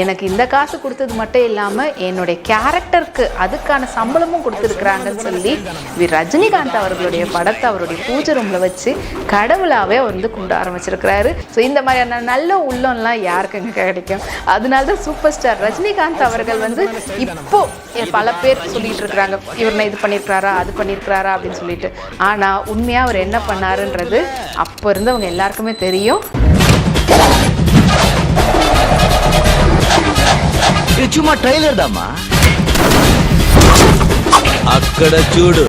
எனக்கு இந்த காசு கொடுத்தது மட்டும் இல்லாமல் என்னுடைய கேரக்டருக்கு அதுக்கான சம்பளமும் கொடுத்துருக்குறாங்கன்னு சொல்லி வி ரஜினிகாந்த் அவர்களுடைய படத்தை அவருடைய பூஜை ரூமில் வச்சு கடவுளாகவே அவர் வந்து கும்பிட ஆரம்பிச்சிருக்கிறாரு. ஸோ இந்த மாதிரியான நல்ல உள்ளம்லாம் யாருக்குங்க கிடைக்கும்? அதனால தான் சூப்பர் ஸ்டார் ரஜினிகாந்த் அவர்கள் வந்து இப்போ பல பேர் சொல்லிட்டு இருக்கிறாங்க. இவர் இது பண்ணியிருக்கிறாரா அது பண்ணியிருக்கிறாரா அப்படின்னு சொல்லிட்டு. ஆனால் உண்மையாக அவர் என்ன பண்ணாருன்றது அப்போ இருந்தவங்க எல்லாருக்குமே தெரியும். ఇది చుమ్మా ట్రైలర్ దమ్మా. అక్కడ చూడు.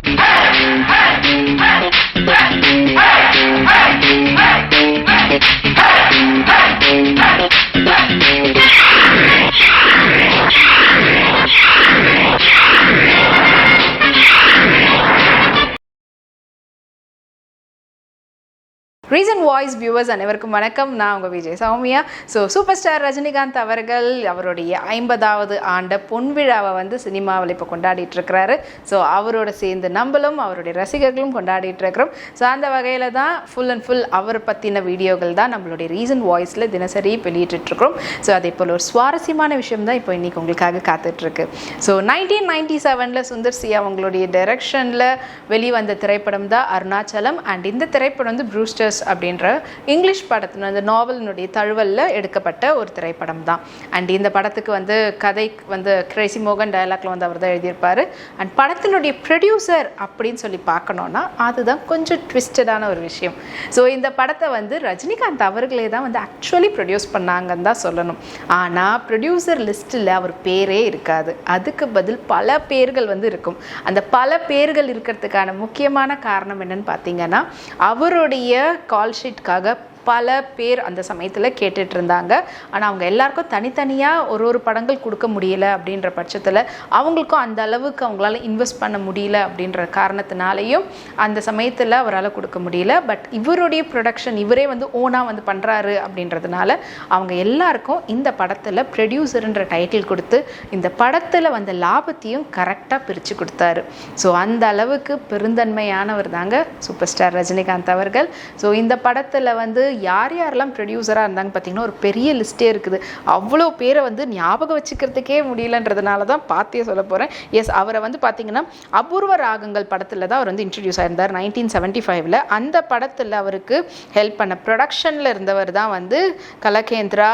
ரீசன் வாய்ஸ் வியூவர்ஸ் அனைவருக்கும் வணக்கம். நான் உங்கள் Vijay Soumya. So super star Rajinikanth அவர்கள் அவருடைய ஐம்பதாவது ஆண்ட பொன்விழாவை வந்து சினிமாவில் இப்போ கொண்டாடிட்டு இருக்கிறாரு. ஸோ அவரோட சேர்ந்து நம்மளும் அவருடைய ரசிகர்களும் கொண்டாடிட்டு இருக்கிறோம். ஸோ அந்த வகையில் தான் ஃபுல் அண்ட் ஃபுல் அவர் பற்றின வீடியோக்கள் தான் நம்மளுடைய ரீசன் வாய்ஸில் தினசரி வெளியிட்டுருக்கிறோம் ஸோ அதே போல் ஒரு சுவாரஸ்யமான விஷயம் தான் இப்போ இன்றைக்கி உங்களுக்காக காத்துட்ருக்கு ஸோ நைன்டீன் நைன்டி செவனில் சுந்தர் சி அவங்களுடைய டைரக்ஷனில் வெளிவந்த திரைப்படம் தான் அருணாச்சலம். அண்ட் இந்த திரைப்படம் வந்து ப்ரூஸ்டர்ஸ் அப்படின்ற இங்கிலீஷ் படத்தின் அந்த நாவலினுடைய தழுவலில் எடுக்கப்பட்ட ஒரு திரைப்படம் தான் அண்ட் இந்த படத்துக்கு வந்து கதை வந்து கிரேசி மோகன் டயலாக்ல வந்து அவர் தான் எழுதியிருப்பார். அண்ட் படத்தினுடைய ப்ரொடியூசர் அப்படின்னு சொல்லி பார்க்கணுன்னா அதுதான் கொஞ்சம் ட்விஸ்டடான ஒரு விஷயம். ஸோ இந்த படத்தை வந்து ரஜினிகாந்த் அவர்களே தான் வந்து ஆக்சுவலி ப்ரொடியூஸ் பண்ணாங்கன்னு தான் சொல்லணும். ஆனால் ப்ரொடியூசர் லிஸ்ட்டில் அவர் பேரே இருக்காது. அதுக்கு பதில் பல பேர்கள் வந்து இருக்கும். அந்த பல பேர்கள் இருக்கிறதுக்கான முக்கியமான காரணம் என்னன்னு பார்த்தீங்கன்னா அவருடைய கால் ஷீட்டுக்காக பல பேர் அந்த சமயத்தில் கேட்டுட்டு இருந்தாங்க ஆனால் அவங்க எல்லாருக்கும் தனித்தனியாக ஒரு ஒரு படங்கள் கொடுக்க முடியல அப்படின்ற பட்சத்தில் அவங்களுக்கும் அந்த அளவுக்கு அவங்களால இன்வெஸ்ட் பண்ண முடியல அப்படின்ற காரணத்தினாலையும் அந்த சமயத்தில் அவரால் கொடுக்க முடியல. பட் இவருடைய ப்ரொடக்ஷன் இவரே வந்து ஓனாக வந்து பண்ணுறாரு அப்படின்றதுனால அவங்க எல்லாருக்கும் இந்த படத்தில் ப்ரொடியூசருன்ற டைட்டில் கொடுத்து இந்த படத்தில் வந்த லாபத்தையும் கரெக்டாக பிரித்து கொடுத்தாரு. ஸோ அந்த அளவுக்கு பெருந்தன்மையானவர் தாங்க சூப்பர் ஸ்டார் ரஜினிகாந்த் அவர்கள். ஸோ இந்த படத்தில் வந்து யார் யாரெல்லாம் ப்ரொடியூசராக இருந்தாங்க பார்த்தீங்கன்னா ஒரு பெரிய லிஸ்ட்டே இருக்குது. அவ்வளோ பேரை வந்து ஞாபகம் வச்சுக்கிறதுக்கே முடியலன்றதுனால தான் பார்த்தே சொல்ல போகிறேன் எஸ் அவரை வந்து பார்த்தீங்கன்னா அபூர்வ ராகங்கள் படத்தில் தான் அவர் வந்து இன்ட்ரடியூஸ் ஆயிருந்தார் நைன்டீன் செவன்ட்டி ஃபைவ்ல அந்த படத்தில் அவருக்கு ஹெல்ப் பண்ண ப்ரொடக்ஷனில் இருந்தவர் தான் வந்து கலகேந்திரா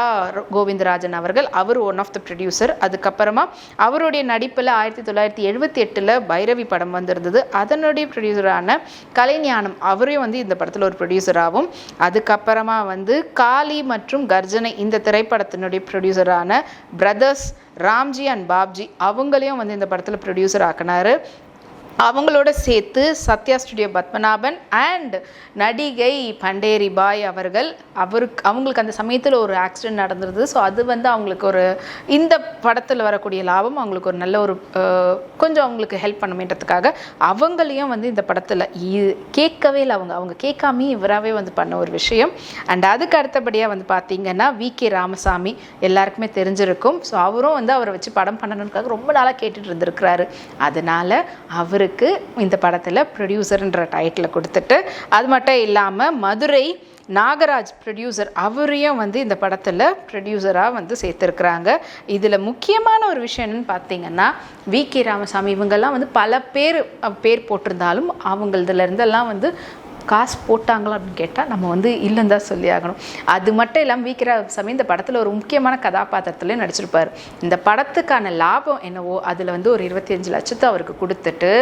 கோவிந்தராஜன் அவர்கள். அவர் ஒன் ஆஃப் த ப்ரொடியூசர் அதுக்கப்புறமா அவருடைய நடிப்பில் ஆயிரத்தி தொள்ளாயிரத்தி எழுபத்தி எட்டில் பைரவி படம் வந்திருந்தது. அதனுடைய ப்ரொடியூசரான கலைஞானம் அவரையும் வந்து இந்த படத்தில் ஒரு ப்ரொடியூசராகவும் அதுக்கப்புறம் அப்புறமா வந்து காளி மற்றும் கர்ஜனை இந்த திரைப்படத்தினுடைய ப்ரொடியூசரான பிரதர்ஸ் ராம்ஜி அண்ட் பாப்ஜி அவங்களையும் வந்து இந்த படத்தில் ப்ரொடியூசர் ஆக்கினாரு. அவங்களோட சேர்த்து சத்யா ஸ்டுடியோ பத்மநாபன் அண்ட் நடிகை பண்டேரி பாய் அவர்கள் அவருக்கு அவங்களுக்கு அந்த சமயத்தில் ஒரு ஆக்சிடென்ட் நடந்திருது ஸோ அது வந்து அவங்களுக்கு ஒரு இந்த படத்தில் வரக்கூடிய லாபம் அவங்களுக்கு ஒரு நல்ல ஒரு கொஞ்சம் அவங்களுக்கு ஹெல்ப் பண்ணுமேன்றதுக்காக அவங்களையும் வந்து இந்த படத்தில் கேட்கவே இல்லை அவங்க. அவங்க கேட்காமே இவராகவே வந்து பண்ண ஒரு விஷயம். அண்ட் அதுக்கு அடுத்தபடியாக வந்து பார்த்தீங்கன்னா வி கே ராமசாமி எல்லாருக்குமே தெரிஞ்சிருக்கும். ஸோ அவரும் வந்து அவரை வச்சு படம் பண்ணணுக்காக ரொம்ப நாளாக கேட்டுட்டு இருந்திருக்கிறாரு. அவர் அவருக்கு இந்த படத்தில் ப்ரொடியூசர்ன்ற டைட்டில் கொடுத்துட்டு அது மட்டும் இல்லாமல் மதுரை நாகராஜ் ப்ரொடியூசர் அவரையும் வந்து இந்த படத்தில் ப்ரொடியூசராக வந்து சேர்த்துருக்குறாங்க. இதில் முக்கியமான ஒரு விஷயம் என்னன்னு பார்த்தீங்கன்னா வி கே ராமசாமி இவங்கெல்லாம் வந்து பல பேர் பேர் போட்டிருந்தாலும் அவங்களதுலேருந்தெல்லாம் வந்து காசு போட்டாங்களா அப்படின்னு கேட்டால் நம்ம வந்து இல்லைன்னு தான் சொல்லி ஆகணும். அது மட்டும் இல்லாமல் வீக்கிற சமயம் இந்த படத்தில் ஒரு முக்கியமான கதாபாத்திரத்துலேயும் நடிச்சிருப்பார். இந்த படத்துக்கான லாபம் என்னவோ அதில் வந்து ஒரு இருபத்தஞ்சு லட்சத்தை அவருக்கு கொடுத்துட்டு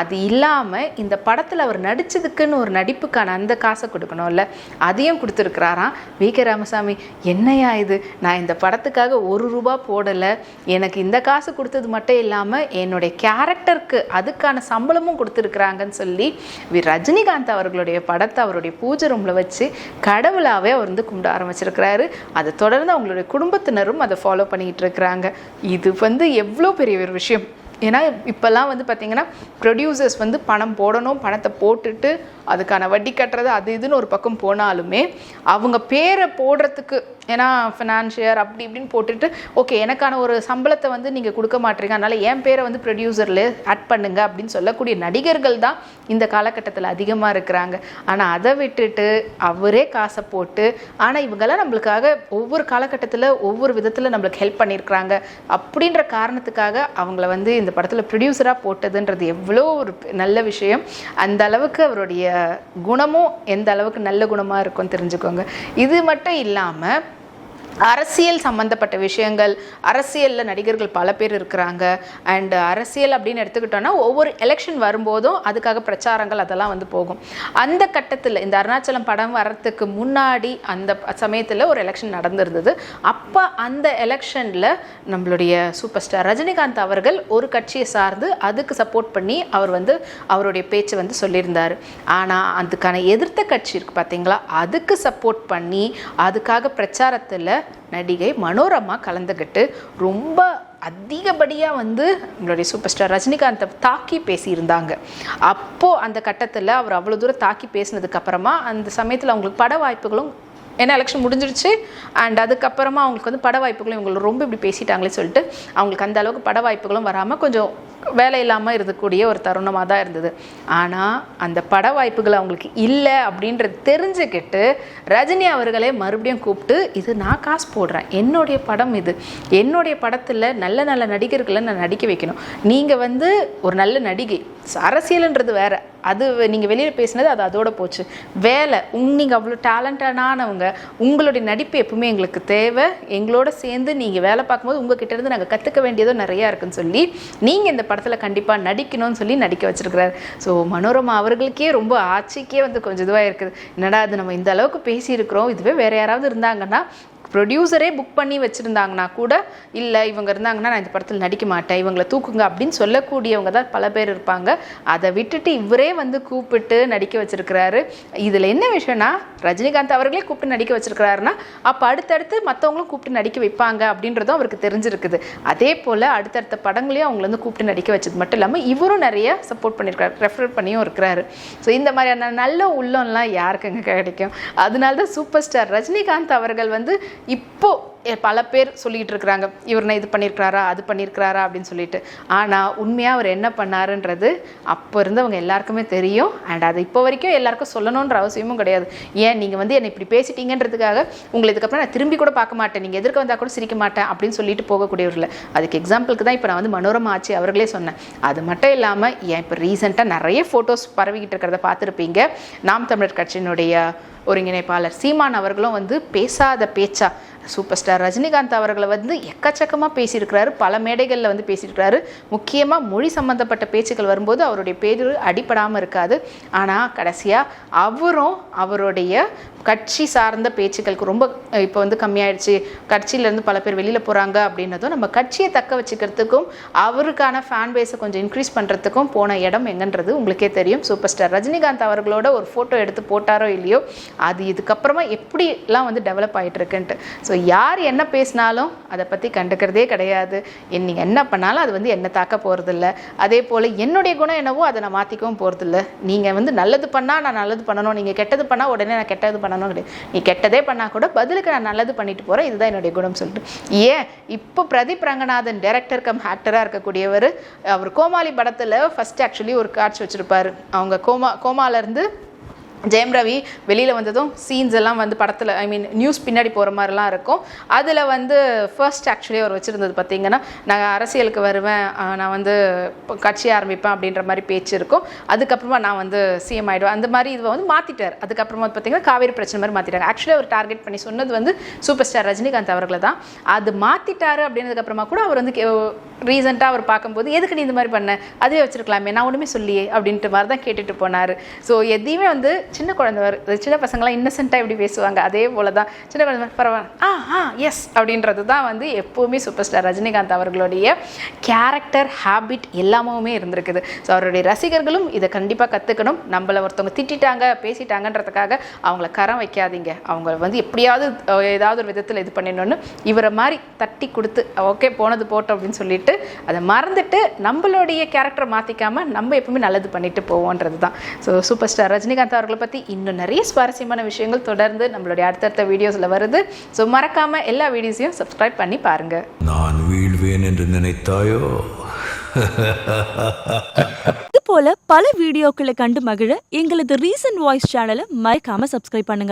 அது இல்லாமல் இந்த படத்தில் அவர் நடித்ததுக்குன்னு ஒரு நடிப்புக்கான அந்த காசை கொடுக்கணும்ல அதையும் கொடுத்துருக்குறாராம் வி. கே. ராமசாமி. என்னையா இது? நான் இந்த படத்துக்காக ஒரு ரூபா போடலை. எனக்கு இந்த காசு கொடுத்தது மட்டும் இல்லாமல் என்னுடைய கேரக்டருக்கு அதுக்கான சம்பளமும் கொடுத்துருக்குறாங்கன்னு சொல்லி வி. ரஜினிகாந்த் அவர்களுடைய படத்தை அவருடைய பூஜை ரூமில் வச்சு கடவுளாகவே அவர் வந்து கும்பிட ஆரம்பிச்சிருக்கிறாரு. அதை தொடர்ந்து அவங்களுடைய குடும்பத்தினரும் அதை ஃபாலோ பண்ணிக்கிட்டு இருக்கிறாங்க. இது வந்து எவ்வளோ பெரிய ஒரு விஷயம். ஏன்னா இப்போல்லாம் வந்து பார்த்திங்கன்னா ப்ரொடியூசர்ஸ் வந்து பணம் போடணும் பணத்தை போட்டுட்டு அதுக்கான வட்டி கட்டுறது அது இதுன்னு ஒரு பக்கம் போனாலுமே அவங்க பேரை போடுறதுக்கு ஏன்னா ஃபினான்ஷியர் அப்படி இப்படின்னு போட்டுட்டு ஓகே எனக்கான ஒரு சம்பளத்தை வந்து நீங்கள் கொடுக்க மாட்டீங்க அதனால் என் பேரை வந்து ப்ரொடியூசரில் ஆட் பண்ணுங்க அப்படின்னு சொல்லக்கூடிய நடிகர்கள் தான் இந்த காலகட்டத்தில் அதிகமாக இருக்கிறாங்க. ஆனால் அதை விட்டுட்டு அவரே காசை போட்டு ஆனால் இவங்கெல்லாம் நம்மளுக்காக ஒவ்வொரு காலகட்டத்தில் ஒவ்வொரு விதத்தில் நம்மளுக்கு ஹெல்ப் பண்ணியிருக்கிறாங்க. அப்படின்ற காரணத்துக்காக அவங்கள வந்து இந்த படத்தில் ப்ரொடியூசராக போட்டதுன்றது எவ்வளோ ஒரு நல்ல விஷயம். அந்த அளவுக்கு அவருடைய குணமும் எந்த அளவுக்கு நல்ல குணமாக இருக்கும்னு தெரிஞ்சுக்கோங்க. இது மட்டும் இல்லாமல் அரசியல் சம்மந்தப்பட்ட விஷயங்கள் அரசியலில் நடிகர்கள் பல பேர் இருக்கிறாங்க. அண்ட் அரசியல் அப்படின்னு எடுத்துக்கிட்டோன்னா ஒவ்வொரு எலெக்ஷன் வரும்போதும் அதுக்காக பிரச்சாரங்கள் அதெல்லாம் வந்து போகும். அந்த கட்டத்தில் இந்த அருணாச்சலம் படம் வர்றதுக்கு முன்னாடி அந்த சமயத்தில் ஒரு எலெக்ஷன் நடந்திருந்தது. அப்போ அந்த எலெக்ஷனில் நம்மளுடைய சூப்பர் ஸ்டார் ரஜினிகாந்த் அவர்கள் ஒரு கட்சியை சார்ந்து அதுக்கு சப்போர்ட் பண்ணி அவர் வந்து அவருடைய பேச்சை வந்து சொல்லியிருந்தார். ஆனால் அதுக்கான எதிர்த்த கட்சி இருக்குது பார்த்தீங்களா அதுக்கு சப்போர்ட் பண்ணி அதுக்காக பிரச்சாரத்தில் நடிகை மனோரமா கலந்துக்கிட்டு ரொம்ப அதிகப்படியாக வந்து நம்மளுடைய சூப்பர் ஸ்டார் ரஜினிகாந்தை தாக்கி பேசியிருந்தாங்க. அப்போது அந்த கட்டத்தில் அவர் அவ்வளோ தூரம் தாக்கி பேசினதுக்கப்புறமா அந்த சமயத்தில் அவங்களுக்கு பட வாய்ப்புகளும் ஏன்னா எலெக்ஷன் முடிஞ்சிருச்சு அண்ட் அதுக்கப்புறமா அவங்களுக்கு வந்து பட வாய்ப்புகளும் இவங்களை ரொம்ப இப்படி பேசிட்டாங்களே சொல்லிட்டு அவங்களுக்கு அந்த அளவுக்கு பட வாய்ப்புகளும் வராமல் கொஞ்சம் வேலை இல்லாமல் இருக்கக்கூடிய ஒரு தருணமாக தான் இருந்தது. ஆனால் அந்த பட வாய்ப்புகள் அவங்களுக்கு இல்லை அப்படின்றது தெரிஞ்சுக்கிட்டு ரஜினி அவர்களே மறுபடியும் கூப்பிட்டு இது நான் காசு போடுறேன். என்னுடைய படம் இது. என்னுடைய படத்தில் நல்ல நல்ல நடிகர்களை நான் நடிக்க வைக்கணும். நீங்கள் வந்து ஒரு நல்ல நடிகை. அரசியல்ன்றது வேற. அது நீங்கள் வெளியில் பேசினது அது அதோட போச்சு. வேலை. உங் நீங்கள் அவ்வளோ டேலண்டடானவங்க. உங்களுடைய நடிப்பு எப்பவுமே எங்களுக்கு தேவை. எங்களோட சேர்ந்து நீங்கள் வேலை பார்க்கும்போது உங்ககிட்ட இருந்து நாங்கள் கற்றுக்க வேண்டியதும் நிறையா இருக்குன்னு சொல்லி நீங்கள் இந்த படத்தில் கண்டிப்பாக நடிக்கணும்னு சொல்லி நடிக்க வச்சிருக்கிறாரு. ஸோ மனோரமா அவர்களுக்கே ரொம்ப ஆட்சிக்கே வந்து கொஞ்சம் இதுவாக இருக்குது. என்னடா அது நம்ம இந்த அளவுக்கு பேசியிருக்கிறோம் இதுவே வேற யாராவது இருந்தாங்கன்னா ப்ரொடியூசரே புக் பண்ணி வச்சுருந்தாங்கன்னா கூட இல்லை இவங்க இருந்தாங்கன்னா நான் இந்த படத்தில் நடிக்க மாட்டேன். இவங்களை தூக்குங்க அப்படின்னு சொல்லக்கூடியவங்க தான் பல பேர் இருப்பாங்க. அதை விட்டுட்டு இவரே வந்து கூப்பிட்டு நடிக்க வச்சுருக்கிறாரு. இதில் என்ன விஷயம்னா ரஜினிகாந்த் அவர்களே கூப்பிட்டு நடிக்க வச்சுருக்கிறாருன்னா அப்போ அடுத்தடுத்து மற்றவங்களும் கூப்பிட்டு நடிக்க வைப்பாங்க அப்படின்றதும் அவருக்கு தெரிஞ்சிருக்குது. அதே போல் அடுத்தடுத்த படங்களையும் அவங்கள வந்து கூப்பிட்டு நடிக்க வச்சது மட்டும் இல்லாமல் இவரும் நிறைய சப்போர்ட் பண்ணியிருக்காரு ரெஃபர் பண்ணியும் இருக்கிறாரு. ஸோ இந்த மாதிரியான நல்ல உள்ளம்லாம் யாருக்குங்க கிடைக்கும்? அதனால தான் சூப்பர் ஸ்டார் ரஜினிகாந்த் அவர்கள் வந்து இப்போ பல பேர் சொல்லிகிட்டு இருக்கிறாங்க இவர் நான் இது பண்ணியிருக்கிறாரா அது பண்ணியிருக்கிறாரா அப்படின்னு சொல்லிட்டு. ஆனால் உண்மையாக அவர் என்ன பண்ணாருன்றது அப்போ இருந்தவங்க எல்லாருக்குமே தெரியும். அண்ட் அது இப்போ வரைக்கும் எல்லாருக்கும் சொல்லணுன்ற அவசியமும் கிடையாது. ஏன்? நீங்கள் வந்து என்னை இப்படி பேசிட்டீங்கன்றதுக்காக உங்களை இதுக்கப்புறம் நான் திரும்பி கூட பார்க்க மாட்டேன். நீங்கள் எதிர்க்க வந்தால் கூட சிரிக்க மாட்டேன் அப்படின்னு சொல்லிட்டு போகக்கூடியவர்கள். அதுக்கு எக்ஸாம்பிளுக்கு தான் இப்போ நான் வந்து மனோரமா ஆச்சு அவர்களே சொன்னேன். அது மட்டும் இல்லாமல் ஏன் இப்போ ரீசெண்டாக நிறைய ஃபோட்டோஸ் பரவிக்கிட்டு இருக்கிறத பார்த்துருப்பீங்க. நாம் தமிழர் கட்சியினுடைய ஒருங்கிணைப்பாளர். சீமான் அவர்களும் வந்து பேசாத பேச்சா சூப்பர் ஸ்டார் ரஜினிகாந்த் அவர்களை வந்து எக்கச்சக்கமாக பேசியிருக்கிறாரு. பல மேடைகளில் வந்து பேசியிருக்கிறாரு. முக்கியமாக மொழி சம்மந்தப்பட்ட பேச்சுக்கள் வரும்போது அவருடைய பேர் அடிபடாமல் இருக்காது. ஆனால் கடைசியாக அவரும் அவருடைய கட்சி சார்ந்த பேச்சுக்களுக்கு ரொம்ப இப்போ வந்து கம்மியாயிடுச்சு. கட்சியிலேருந்து பல பேர் வெளியில் போகிறாங்க அப்படின்னதும் நம்ம கட்சியை தக்க வச்சுக்கிறதுக்கும் அவருக்கான ஃபேன் பேஸை கொஞ்சம் இன்க்ரீஸ் பண்ணுறதுக்கும் போன இடம் எங்கன்றது உங்களுக்கே தெரியும். சூப்பர் ஸ்டார் ரஜினிகாந்த் அவர்களோட ஒரு ஃபோட்டோ எடுத்து போட்டாரோ இல்லையோ அது இதுக்கப்புறமா எப்படிலாம் வந்து டெவலப் ஆகிட்டு இருக்குன்ட்டு. ஸோ யார் என்ன பேசினாலும் அதை பற்றி கண்டுக்கிறதே கிடையாது. நீங்கள் என்ன பண்ணாலும் அது வந்து என்ன தாக்க போகிறதில்ல அதே போல் என்னுடைய குணம் என்னவோ அதை நான் மாற்றிக்கவும் போகிறதில்ல நீங்கள் வந்து நல்லது பண்ணால் நான் நல்லது பண்ணணும். நீங்கள் கெட்டது பண்ணால் உடனே நான் கெட்டது பண்ணணும் கிடையாது. நீ கெட்டதே பண்ணால் கூட பதிலுக்கு நான் நல்லது பண்ணிட்டு போகிறேன் இதுதான் என்னுடைய குணம் சொல்லிட்டு. ஏன்? இப்போ பிரதீப் ரங்கநாதன் டேரக்டர் கம் ஆக்டராக இருக்கக்கூடியவர் அவர் கோமாளி படத்தில் ஃபஸ்ட் ஆக்சுவலி ஒரு காட்சி வச்சுருப்பாரு. அவங்க கோமா கோமாலேருந்து ஜெயம் ரவி வெளியில் வந்ததும் சீன்ஸ் எல்லாம் வந்து படத்தில் ஐ மீன் நியூஸ் பின்னாடி போகிற மாதிரிலாம் இருக்கும். அதில் வந்து ஃபர்ஸ்ட் ஆக்சுவலி அவர் வச்சுருந்தது பார்த்தீங்கன்னா நான் அரசியலுக்கு வருவேன் நான் வந்து கட்சி ஆரம்பிப்பேன் அப்படின்ற மாதிரி பேச்சு இருக்கும். அதுக்கப்புறமா நான் வந்து சிஎம் ஆகிடுவேன் அந்த மாதிரி இதை வந்து மாற்றிட்டார் அதுக்கப்புறமா வந்து பார்த்தீங்கன்னா காவேரி பிரச்சனை மாதிரி மாற்றிட்டாங்க ஆக்சுவலி அவர் டார்கெட் பண்ணி சொன்னது வந்து சூப்பர் ஸ்டார் ரஜினிகாந்த் அவர்களை தான். அது மாற்றிட்டாரு அப்படின்னதுக்கப்புறமா கூட அவர் வந்து ரீசெண்டாக அவர் பார்க்கும்போது எதுக்கு நீ இந்த மாதிரி பண்ண? அதுவே வச்சுருக்கலாமே நான் ஒன்றுமே சொல்லியே அப்படின்ட்டு மாதிரி தான் கேட்டுட்டு போனார். ஸோ எதையுமே வந்து சின்ன குழந்தை வரு- சின்ன பசங்களாம் இன்னசென்ட்டாக எப்படி பேசுவாங்க. அதே போல தான் சின்ன குழந்தை பரவாயில்ல. ஆ ஆ எஸ் அப்படின்றது தான் வந்து எப்போவுமே சூப்பர் ஸ்டார் ரஜினிகாந்த் அவர்களுடைய கேரக்டர் ஹேபிட் எல்லாமே இருந்திருக்குது. ஸோ அவருடைய ரசிகர்களும் இதை கண்டிப்பாக கற்றுக்கணும் நம்மளை ஒருத்தவங்க திட்டிட்டாங்க பேசிட்டாங்கன்றதுக்காக அவங்கள கரம் வைக்காதீங்க. அவங்க வந்து எப்படியாவது ஏதாவது ஒரு விதத்தில் இது பண்ணிடணும்னு இவரை மாதிரி தட்டி கொடுத்து ஓகே போனது போட்டோம் அப்படின்னு சொல்லிட்டு அதை மறந்துட்டு நம்மளுடைய கேரக்டரை மாற்றிக்காமல் நம்ம எப்பவுமே நல்லது பண்ணிட்டு போவோன்றது தான் ஸோ சூப்பர் ஸ்டார் ரஜினிகாந்த் அவர்களை பற்றி இன்னும் நிறைய சுவாரஸ்யமான விஷயங்கள் தொடர்ந்து நம்மளுடைய அடுத்தடுத்த வீடியோஸில் வருது. ஸோ மறக்காமல் எல்லா வீடியோஸையும் சப்ஸ்கிரைப் பண்ணி பாருங்கள் நான் வீழ்வேன் என்று நினைத்தாயோ? இது போல பல வீடியோக்களை கண்டு மகிழ எங்களது ரீசன்ட் வாய்ஸ் சேனலை மறக்காம சப்ஸ்கிரைப் பண்ணுங்க.